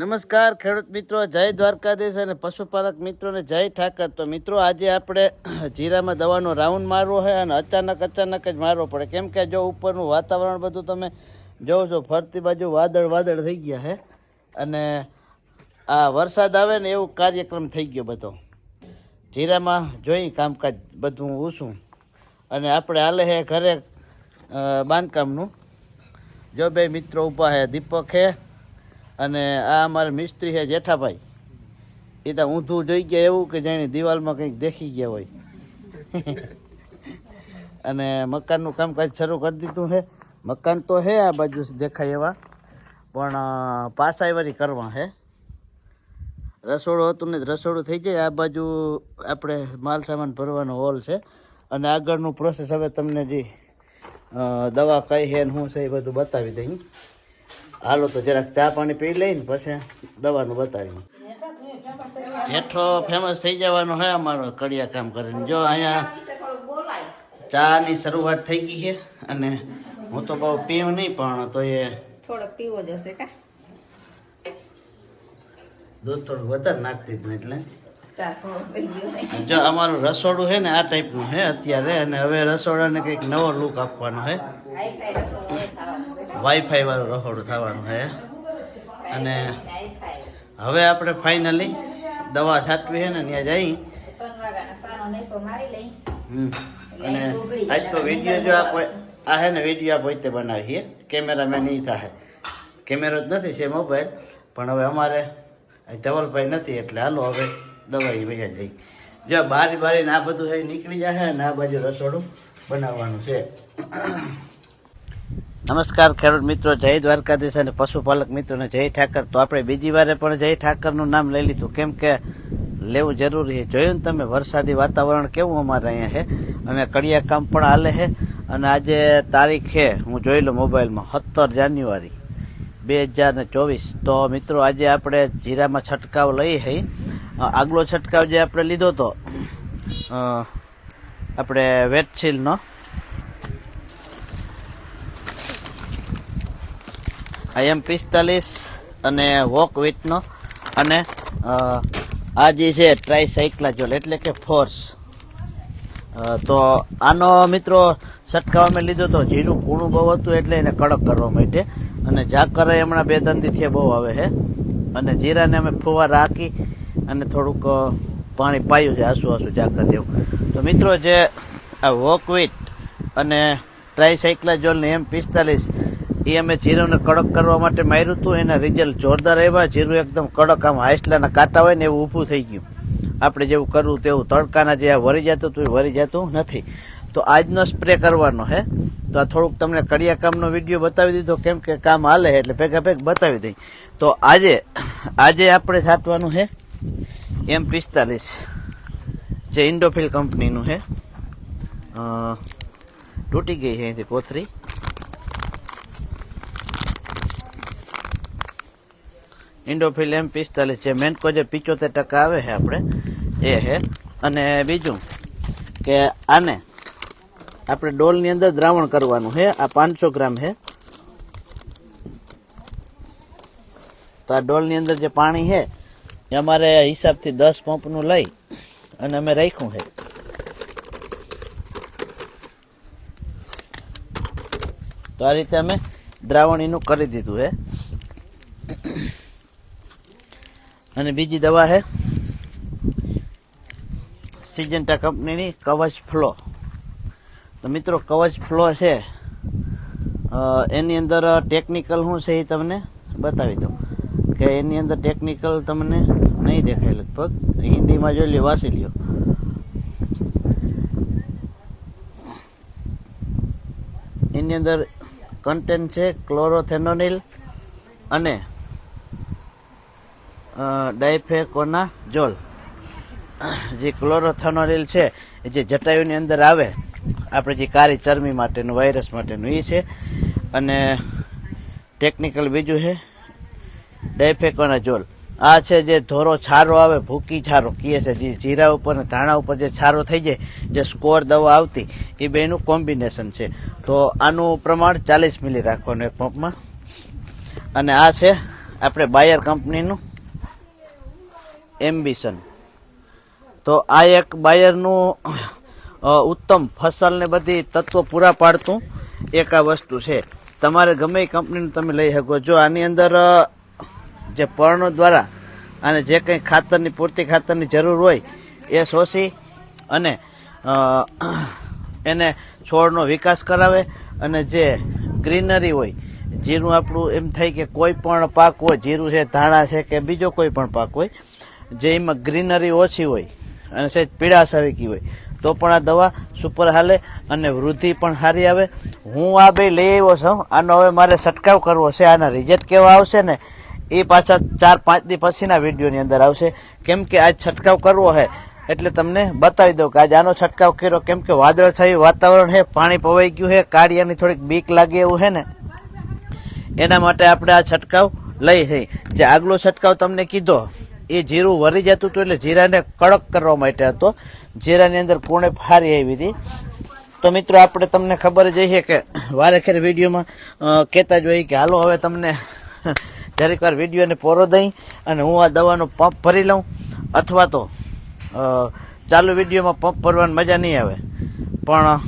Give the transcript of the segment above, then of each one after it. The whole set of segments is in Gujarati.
નમસ્કાર, ખેડૂત મિત્રો, જય દ્વારકાધીશ અને પશુપાલક મિત્રોને જય ઠાકર. તો મિત્રો, આજે આપણે જીરામાં દવાનો રાઉન્ડ મારવો છે અને અચાનક અચાનક જ મારવો પડે. કેમ કે જો ઉપરનું વાતાવરણ બધું તમે જોવો છો, ફરતી બાજુ વાદળ વાદળ થઈ ગયા છે અને આ વરસાદ આવે ને એવું કાર્યક્રમ થઈ ગયો બધો. જીરામાં જોઈ કામકાજ બધું ઊસું અને આપણે હાલે છે ઘરે બાંધકામનું. જો બે મિત્રો ઊભા છે, દીપક છે અને આ અમારા મિસ્ત્રી છે જેઠાભાઈ. એ તો ઊંધું જોઈ ગયા એવું કે જાણે દિવાલમાં કંઈક દેખી ગયા હોય. અને મકાનનું કામકાજ શરૂ કરી દીધું છે. મકાન તો છે આ બાજુ દેખાય એવા. પણ પાસાયવારી કરવા છે. રસોડું હતું ને રસોડું થઈ જાય. આ બાજુ આપણે માલ સામાન ભરવાનો હોલ છે. અને આગળનું પ્રોસેસ હવે તમને જે દવા કઈ છે ને શું છે એ બધું બતાવી દઈ. હાલો તો જરાક ચા પાણી પી લઈને પછી દવાનું બતાવી જેઠો ફેમસ થઈ જવાનો હે અમારો કડિયા કામ કરીને. જો અહીંયા ચાની શરૂઆત થઈ ગઈ છે અને હું તો બહુ પીવું નહીં પણ તો એ થોડોક પીવો જશે કા? દૂધ થોડું વધારે નાખતી હતું એટલે. થોડું. જો અમારું રસોડું છે ને આ ટાઈપનું છે અત્યારે અને હવે રસોડાને કંઈક નવો લુક આપવાનો છે. નહીં? વાઈફાઈ વાળું રસોડું થવાનું છે. અને હવે આપણે ફાઇનલી દવા છાંટવી છે ને, ત્યાં જઈ. અને આજ તો વીડિયો જો આપણે આ છે ને વીડિયો આ પોતે બનાવીએ. કેમેરામેન ઈ થાય કેમેરો જ નથી છે મોબાઈલ પણ હવે અમારે આ ધવલભાઈ નથી, એટલે હાલો હવે દવાઈ ભૈયા જઈ. જો બારી બારી ને આ બધું નીકળી જશે ને આ બાજુ રસોડું બનાવવાનું છે. નમસ્કાર, ખેડૂત મિત્રો, જય દ્વારકાધીશ અને પશુપાલક મિત્રોને જય ઠાકર. તો આપણે બીજી વારે પણ જય ઠાકરનું નામ લઈ લીધું. કેમ કે લેવું જરૂરી છે. જોયું ને તમે, વરસાદી વાતાવરણ કેવું અમારે અહીંયા છે? અને કડિયા કામ પણ હાલે છે. અને આજે તારીખ છે, હું જોઈ લઉં મોબાઈલમાં, સત્તર જાન્યુઆરી બે હજાર ને ચોવીસ. તો મિત્રો, આજે આપણે જીરામાં છંટકાવ લઈ હઈ. આગલો છંટકાવ જે આપણે લીધો હતો આપણે વેટસીલનો આઈએમ પિસ્તાલીસ અને વોક વિથનો અને આ જે છે ટ્રાયસાઇક્લાજોલ એટલે કે ફોર્સ તો આનો મિત્રો છંટકાવ અમે લીધો તો જીરું કૂણું બહુ હતું એટલે એને કડક કરવા માટે. અને ઝાકર હમણાં બે દંદીથી બહુ આવે છે અને જીરાને અમે ફુવારા રાખી અને થોડુંક પાણી પાયું છે આસુ આસુ ઝાકર જેવું તો મિત્રો જે આ વોકવિટ અને ટ્રાયસાઇક્લાજોલ ને એમ પિસ્તાલીસ એ અમે જીરુંને કડક કરવા માટે માર્યું હતું એના રિઝલ્ટ જોરદાર આવ્યા. જીરું એકદમ કડક, આમ હાઈસલાના કાંટા હોય ને એવું ઊભું થઈ ગયું. આપણે જેવું કરવું તેવું તડકાના જે વરી જતું હતું, એ વરી જતું નથી. તો આજનો સ્પ્રે કરવાનો હે. તો આ થોડુંક તમને કડિયા કામનો વીડિયો બતાવી દીધો, કેમ કે કામ હાલે એટલે ભેગા ભેગ બતાવી દઈ. તો આજે આજે આપણે સાચવાનું હે એમ પિસ્તાલીસ. જે ઇન્ડોફિલ કંપનીનું હે. તૂટી ગઈ છે અહીંથી કોથરી. ઇન્ડોફિલ એમ પિસ્તાલીસ જે મેન્કો જે પિચોતેર ટકા આવે છે આપણે. એ છે. અને બીજું કે આને આપણે ડોલની અંદર દ્રાવણ કરવાનું છે. આ પાંચસો ગ્રામ છે. તો આ ડોલની અંદર જે પાણી છે, એ અમારે હિસાબથી દસ પંપનું લઈ અને અમે રાખ્યું છે. તો આ રીતે અમે દ્રાવણ એનું કરી દીધું છે. અને બીજી દવા છે સિજન્ટા કંપનીની કવચ ફ્લો. તો મિત્રો, કવચ ફ્લો છે. એની અંદર ટેકનિકલ શું છે એ તમને બતાવી દઉં. કે એની અંદર ટેકનિકલ તમને નહીં દેખાય લગભગ. હિન્દીમાં જોઈ લે વાંચી લ્યો. એની અંદર કન્ટેન્ટ છે ક્લોરોથેનોનિલ અને ડાયફેકોના જોલ. જે ક્લોરોથેનોનિલ છે જે જટાયુની અંદર આવે, આપણે જે કારી ચરમી માટેનું, વાયરસ માટેનું એ છે. અને ટેકનિકલ બીજું છે, ડાયફેકોના જોલ. આ છે જે ધોરો છારો આવે, ભૂકી છારો કીએ છે, જે જીરા ઉપર ને ધાણા ઉપર જે છારો થઈ જાય, જે સ્કોર દવા આવતી, એ બેનું કોમ્બિનેશન છે. તો આનું પ્રમાણ ચાલીસ મિલી રાખવાનું એક પંપમાં. અને આ છે, આપણે બાયર કંપનીનું એમ્બિશન તો આ એક બાયરનું ઉત્તમ ફસલને બધી તત્વો પૂરા પાડતું એક આ વસ્તુ છે. તમારે ગમે કંપનીનું તમે લઈ શકો. જો આની અંદર જે પર્ણો દ્વારા અને જે કંઈ ખાતરની, પૂરતી ખાતરની જરૂર હોય, એ શોષી અને એને છોડનો વિકાસ કરાવે અને જે ગ્રીનરી હોય, જીરું આપણું એમ થાય કે કોઈ પણ પાક હોય, જીરું છે, ધાણા છે કે બીજો કોઈ પણ પાક હોય જે એમાં ગ્રીનરી ઓછી હોય અને સહેજ પીળાશ આવી ગઈ હોય, તો પણ આ દવા સુપર હાલે અને વૃદ્ધિ પણ સારી આવે. હું આ બે લઈ આવ્યો છું. આનો હવે મારે છંટકાવ કરવો છે. આના રિઝલ્ટ કેવા આવશે ને, એ પાછા ચાર, પાંચ દી પછીના વિડીયોની અંદર આવશે. કેમ કે આજ છંટકાવ કરવો છે એટલે તમને બતાવી દઉં કે આજે આનો છંટકાવ કર્યો. કેમ કે વાદળછાયું વાતાવરણ છે પાણી પવાઈ ગયું છે કાળિયાની થોડીક બીક લાગે એવું છે ને. એના માટે આપણે આ છંટકાવ લઈ જઈ જે આગલો છંટકાવ તમને કીધો એ જીરું વરી જતું હતું એટલે જીરાને કડક કરવા માટે હતો. જીરાની અંદર કોણે ફારી આવી હતી. તો મિત્રો, આપણે તમને ખબર જ છે કે વારે ખેર વિડીયોમાં કહેતા જ હોય કે હાલો, હવે તમને જરીક વાર વિડીયોને પોરો દઈ અને હું આ દવાનો પંપ ભરી લઉં. અથવા તો ચાલુ વિડીયોમાં પંપ ભરવાની મજા નહીં આવે. પણ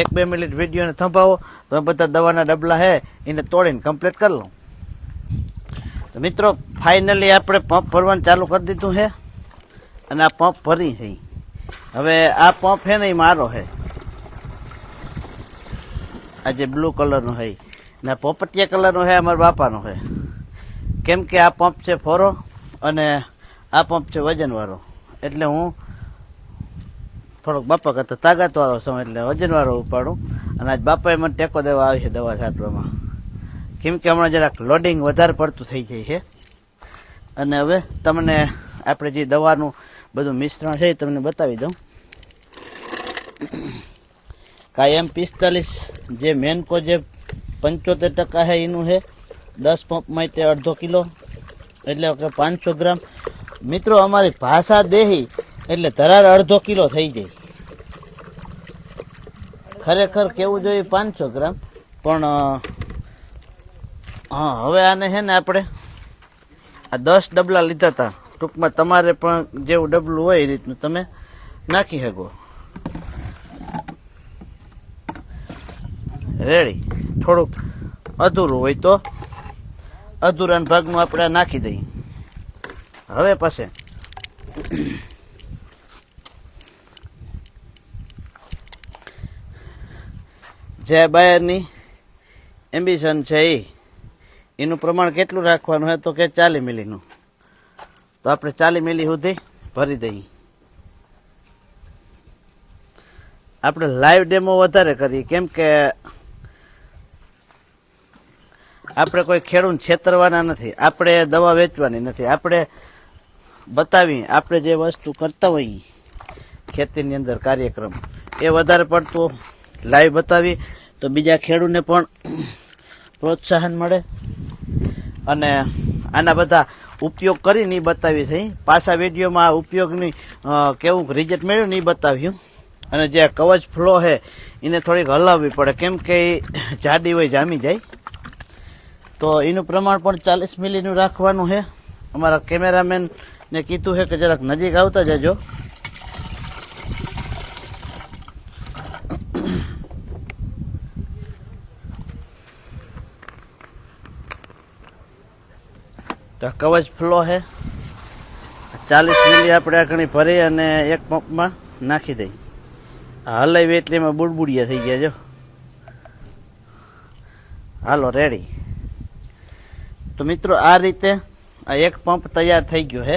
એક બે મિનિટ વિડીયોને થંભાવો, તો બધા દવાના ડબલા હે, એને તોડીને કમ્પ્લીટ કરી લઉં. તો મિત્રો ફાઇનલી આપણે પંપ ભરવાનું ચાલુ કરી દીધું છે. અને આ પંપ ભરી છે. હવે આ પંપ છે ને એ મારો છે. આ જે બ્લુ કલરનો છે. ને પોપટિયા કલરનો છે, અમારા બાપાનો છે. કેમ કે આ પંપ છે ફોરો અને આ પંપ છે વજનવાળો. એટલે હું થોડોક બાપા કરતા તાગાતવાળો છું, એટલે વજન વાળો ઉપાડું. અને આજ બાપાએ મને ટેકો દેવા આવી છે દવા છાંટવામાં કેમ કે હમણાં જરાક લોડિંગ વધારે પડતું થઈ જાય છે. અને હવે તમને આપણે જે દવાનું બધું મિશ્રણ છે એ તમને બતાવી દઉં. કાયમ પિસ્તાલીસ જે મેનકો જે પંચોતેર ટકા છે એનું છે, દસ પંપ માટે અડધો કિલો, એટલે કે પાંચસો ગ્રામ. મિત્રો, અમારી ભાષા દેહી, એટલે ધરાર અડધો કિલો થઈ જાય ખરેખર કેવું જોઈએ? પાંચસો ગ્રામ. પણ હા, હવે આને છે ને આપણે આ દસ ડબલા લીધા હતા ટૂંકમાં તમારે પણ જેવું ડબલું હોય એ રીતનું તમે નાખી શકો. રેડી થોડુંક અધૂરું હોય તો અધૂરાના ભાગનું આપણે નાખી દઈએ. હવે પાસે જે બાયરની એમ્બિશન છે એ એનું પ્રમાણ કેટલું રાખવાનું હોય તો કે ચાલી મિલીનું. તો આપણે ચાલી મિલી સુધી ભરી દઈએ. આપણે લાઈવ ડેમો વધારે કરીએ. કેમ કે આપણે કોઈ ખેડૂત છેતરવાના નથી. આપણે દવા વેચવાની નથી. આપણે બતાવી, આપણે જે વસ્તુ કરતા હોઈએ ખેતીની અંદર કાર્યક્રમ, એ વધારે પડતું લાઈવ બતાવી તો બીજા ખેડૂતને પણ પ્રોત્સાહન મળે. અને આના બધા ઉપયોગ કરીને એ બતાવી છે પાછા વિડીયોમાં ઉપયોગની કેવું રિઝલ્ટ મેળવ્યું એ બતાવ્યું. અને જે કવચ ફ્લો છે એને થોડીક હલાવવી પડે. કેમ કે જાડી હોય, જામી જાય. તો એનું પ્રમાણ પણ ચાલીસ મિલીનું રાખવાનું છે અમારા કેમેરામેનને કીધું છે કે જરાક નજીક આવતા જજો. તો કવચ ફ્લો છે ચાલીસ મિલી આપણે આખણી ભરી અને એક પંપમાં નાખી દઈ. હલાવી એટલે એમાં બુડબુડિયા થઈ ગયા જો. હાલો રેડી તો મિત્રો, આ રીતે આ એક પંપ તૈયાર થઈ ગયો છે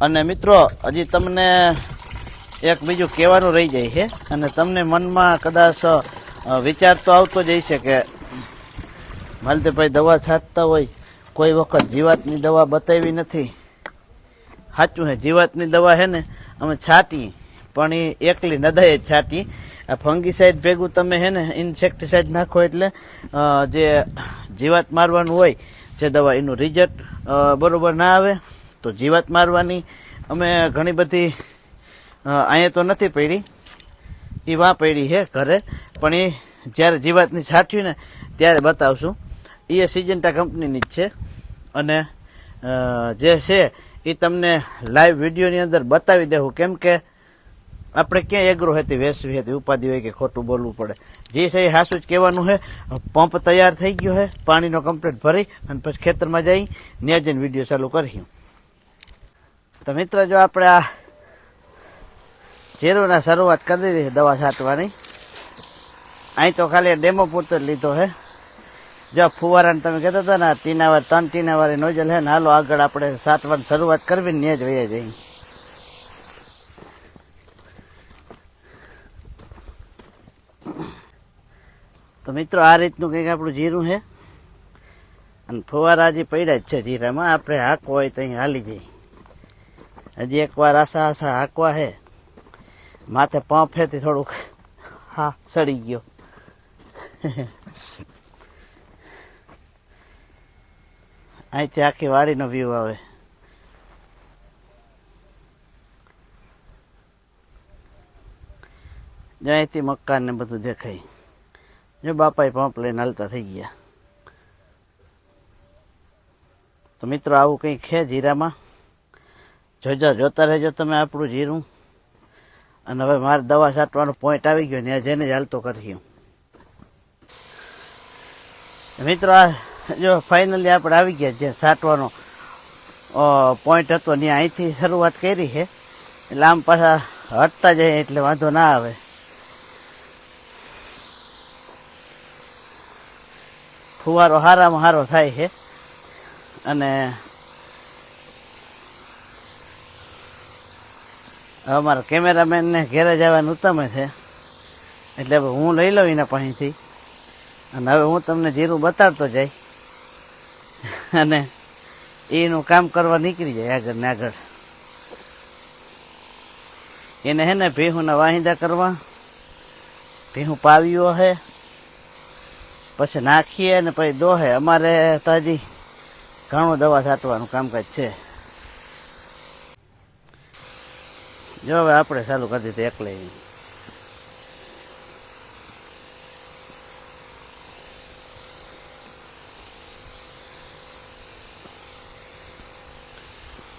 અને મિત્રો, હજી તમને એક બીજું કહેવાનું રહી જાય છે અને તમને મનમાં કદાચ વિચાર તો આવતો જ હશે કે માલતીભાઈ દવા છાંટતા હોય કોઈ વખત જીવાતની દવા બતાવી નથી. સાચું છે જીવાતની દવા છે ને, અમે છાંટી, પણ એ એકલી નદાય છાંટી. આ ફંગીસાઇડ ભેગું તમે છે ને ઇન્સેક્ટિસાઇડ નાખો એટલે જે જીવાત મારવાનું હોય, જે દવા એનું રિઝલ્ટ બરોબર ના આવે, તો જીવાત મારવાની અમે ઘણી બધી અહીંયા તો નથી પડી. એ વાં પડી છે ઘરે, પણ એ જ્યારે જીવાતની છાંટ્યું ને, ત્યારે બતાવશું. એ સિજન્ટા કંપનીની જ છે. અને જે છે, એ તમને લાઈવ વિડીયોની અંદર બતાવી દેવું કેમ કે, આપણે ક્યાં એગ્રો હતી વેસવી હતી, ઉપાધિ હોય કે ખોટું બોલવું પડે. જે છે એ હાસું જ કહેવાનું છે પંપ તૈયાર થઈ ગયો છે પાણીનો કમ્પ્લીટ ભરી, અને પછી ખેતરમાં જઈ, ત્યાં જઈને વીડિયો ચાલુ કરીશું. તો મિત્ર, જો આપણે આ જીરુના શરૂઆત કરી દીધી દવા છાંટવાની. અહીં તો ખાલી ડેમો પૂરતો જ લીધો છે જો ફુવારાને તમે કહેતા હતા ને તીનાવાર ત્રણ ટીનાવાળી નોજલ હે ને, હાલો આગળ આપણે છાંટવાની શરૂઆત કરવી ને જ વયા જઈ તો મિત્રો, આ રીતનું કંઈક આપણું જીરું છે. અને ફુવારા હજી પડ્યા જ છે જીરામાં. આપણે હાંકવા હોય તો અહીં હાલી જઈ હજી એકવાર આશા આશા હાંકવા છે. માથે પંપ હેથી થોડુંક હા, સડી ગયો. અહીંથી આખી વાડીનો વ્યૂ આવે. અહીંથી મકાન ને બધું દેખાય. જો બાપાએ પંપ લઈને હાલતા થઈ ગયા. તો મિત્રો, આવું કંઈ છે જીરામાં? જોજો, જોતા રહેજો તમે આપણું જીરું. અને હવે મારે દવા છાંટવાનો પોઈન્ટ આવી ગયો ને જેને જ હાલતો કરી મિત્રો, આ જો ફાઇનલી આપણે આવી ગયા જે છાંટવાનો પોઈન્ટ હતો ને અહીંથી શરૂઆત કરી છે. એટલે આમ પાછા હટતા જાય એટલે વાંધો ના આવે. ફુવારો હારામાં હારો થાય છે. અને અમારા કેમેરામેનને ઘેરે જવાનું ઉત્તમ છે. એટલે હું લઈ લઉં એના પાસેથી અને હવે હું તમને જીરું બતાડતો જાય અને એનું કામ કરવા નીકળી જાય આગળ ને આગળ. એને હે ને ભેહુના વાહિંદા કરવા. ભેહું પાવ્યો હે, પછી નાખીએ ને પછી દોહે. અમારે તો હજી ઘણું દવા છાંટવાનું કામકાજ છે. જો હવે આપણે ચાલુ કરી દીધું એકલે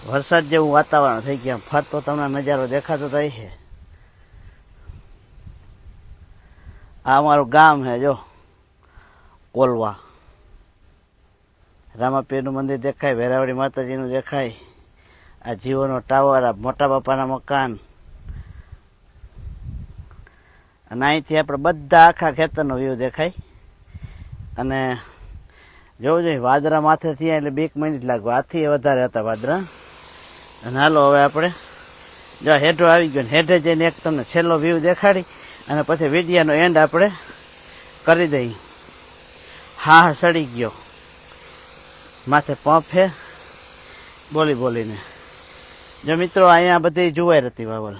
વરસાદ જેવું વાતાવરણ થઈ ગયા. ફરતો તમને નજારો દેખાતો થાય છે આ અમારું ગામ છે જો. કોલવા. રામાપીરનું મંદિર દેખાય, વેરાવળી માતાજીનું દેખાય. આ જીઓનો ટાવર, આ મોટા બાપાના મકાન. અને અહીંથી આપણે બધા આખા ખેતરનો વ્યૂ દેખાય. અને જોવું જોઈએ વાદરા માથે થયા એટલે બીક મિનિટ લાગવા. આથી વધારે હતા વાદરા અને હાલો હવે આપણે જો હેઠો આવી ગયો હેઠે જઈને એક તમને છેલ્લો વ્યૂ દેખાડી અને પછી વિડીયાનો એન્ડ આપણે કરી દઈ હા હા સડી ગયો. માથે પંપ હે. બોલી બોલીને. જો મિત્રો, અહીંયા બધી જુવાઈ હતી વાવલ.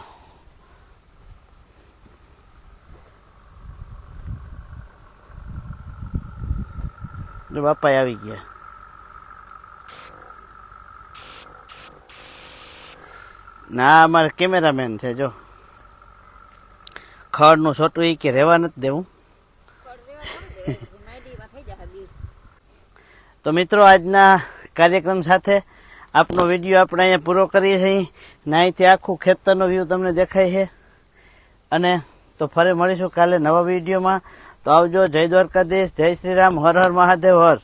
જો બાપા આવી ગયા. ના, અમારે કેમેરામેન છે, જો. ખડનું છોટું એ કે રહેવા નથી દેવું. તો મિત્રો, આજના કાર્યક્રમ સાથે આપનો વીડિયો આપણે અહીંયા પૂરો કરીએ છીએ. નાહીથી આખું ખેતરનો વ્યૂ તમને દેખાય છે. અને તો ફરી મળીશું કાલે નવા વિડીયોમાં. તો આવજો, જય દ્વારકાધીશ, જય શ્રી રામ, હર હર મહાદેવ, હર.